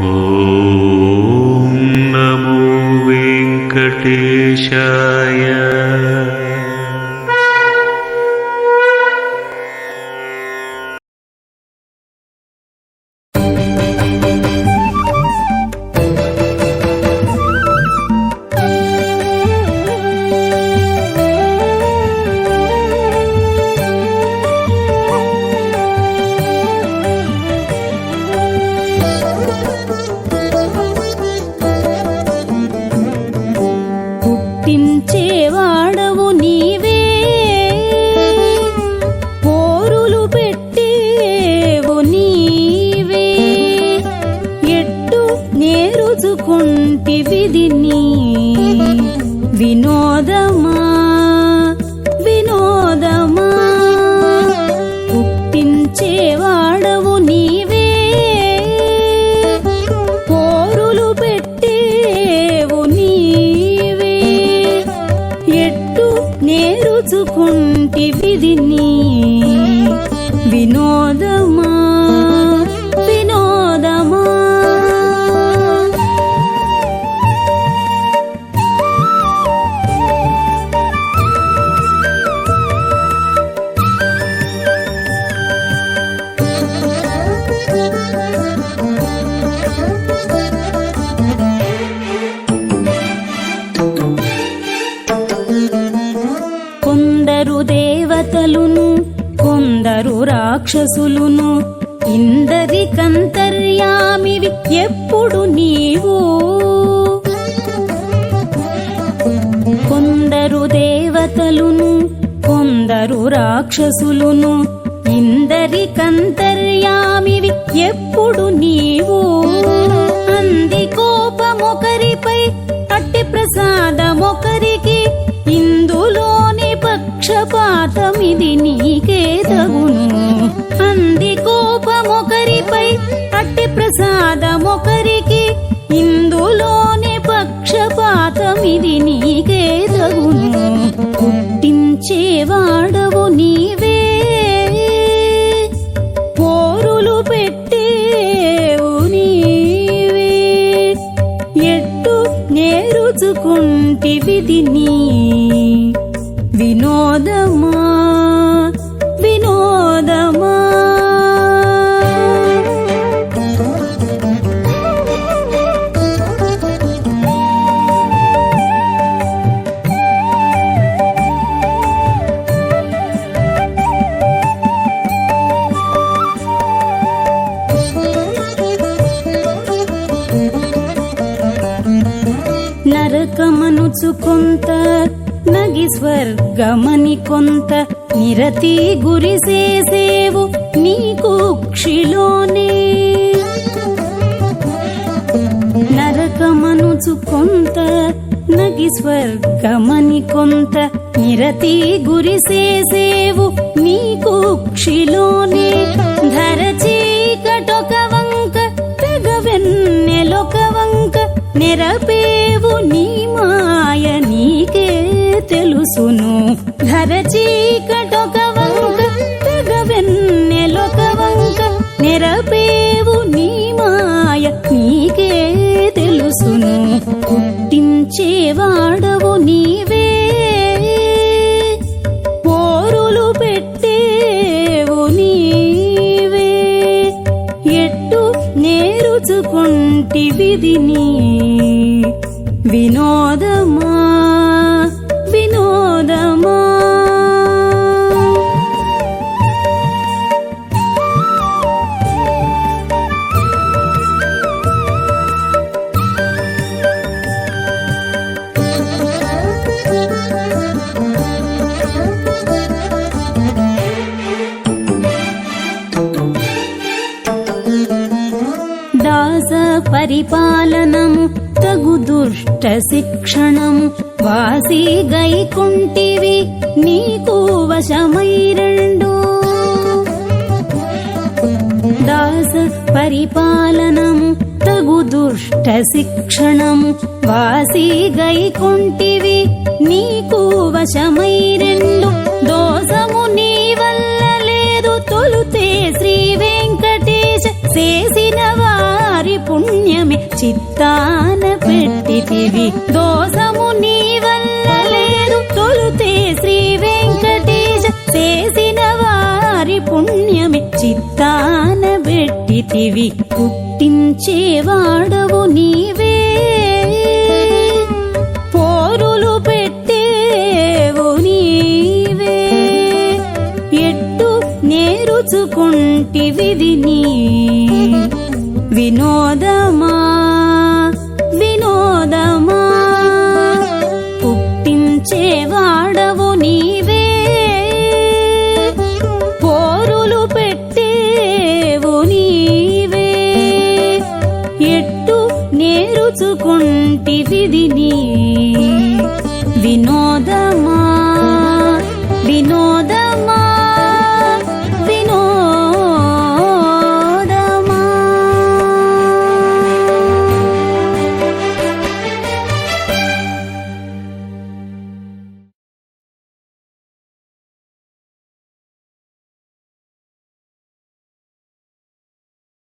ॐ नमो वेङ्कटेशाय పుట్టించేవాడవు నీవే. పోరులు పెట్టేవు నీవే. ఎట్టు నేరుచుకుంటి విధిని వినోదమా? విధిని వినోదమా వినోదమా? రాక్షసులును ఇందరికంతర్యామివి ఎప్పుడు నీవు. కొందరు దేవతలును కొందరు రాక్షసులును ఇందరికంతర్యామివి ఎప్పుడు నీవు. అంది కోపమొకరిపై అట్టి ప్రసాదమొకరికి పక్షపాతమిది నీకే తగును. అంది కోపమొకరిపై అట్టి ప్రసాదమొకరికి. ఇందులోని పక్షపాతమిది నీకే తగును. పుట్టించేవాడవు నీవే. పోరులు పెట్టేవు నీవే. ఎట్టు నేరుచుకుంటి విధిని వినోదమా వినోదమా నరకమనుచు కొంత నగి స్వర్గమని కొంత నిరతి గురి చేసేవు నీకు క్షిలోనే నరకమనుచు కొంత నగి స్వర్గమని కొంత నిరతి గురి చేసేవు నీకు క్షిలోనే ధర చీకటొక వంక తెగ వెన్నెలొక వంక నెరపేవు నీ సును ధర చీకటొక వంక తెగవెన్నెలొక వంక నెరపేవు నీ మాయ నీకే తెలుసును. పుట్టించేవాడవు నీవే. పోరులు పెట్టేవు నీవే. ఎట్టు నేరుచుకుంటి విధిని వినోదమా? రాజ పరిపాలనము తగు దుష్ట శిక్షణము. వాసి గైకుంటివి నీకు వశమైరండు. దాస పరిపాలనము తగు దుష్ట శిక్షణము. వాసి గైకుంటివి నీకు వశమై చిత్తాన పెట్టితివి. దోషము నీ వల్ల లేదు. తొలుతే శ్రీ వెంకటేశ చేసిన వారి పుణ్యమే. చిత్తాన పెట్టితివి. పుట్టించేవాడవు నీవే. పోరులు పెట్టేవు నీవే. ఎట్టు నేరుచుకుంటివిది నీ. వినోదమా? వినోదమా? పుట్టించేవాడవు నీవే. పోరులు పెట్టేవు నీవే. ఎట్టు నేరుచుకుంటి విధిని వినోద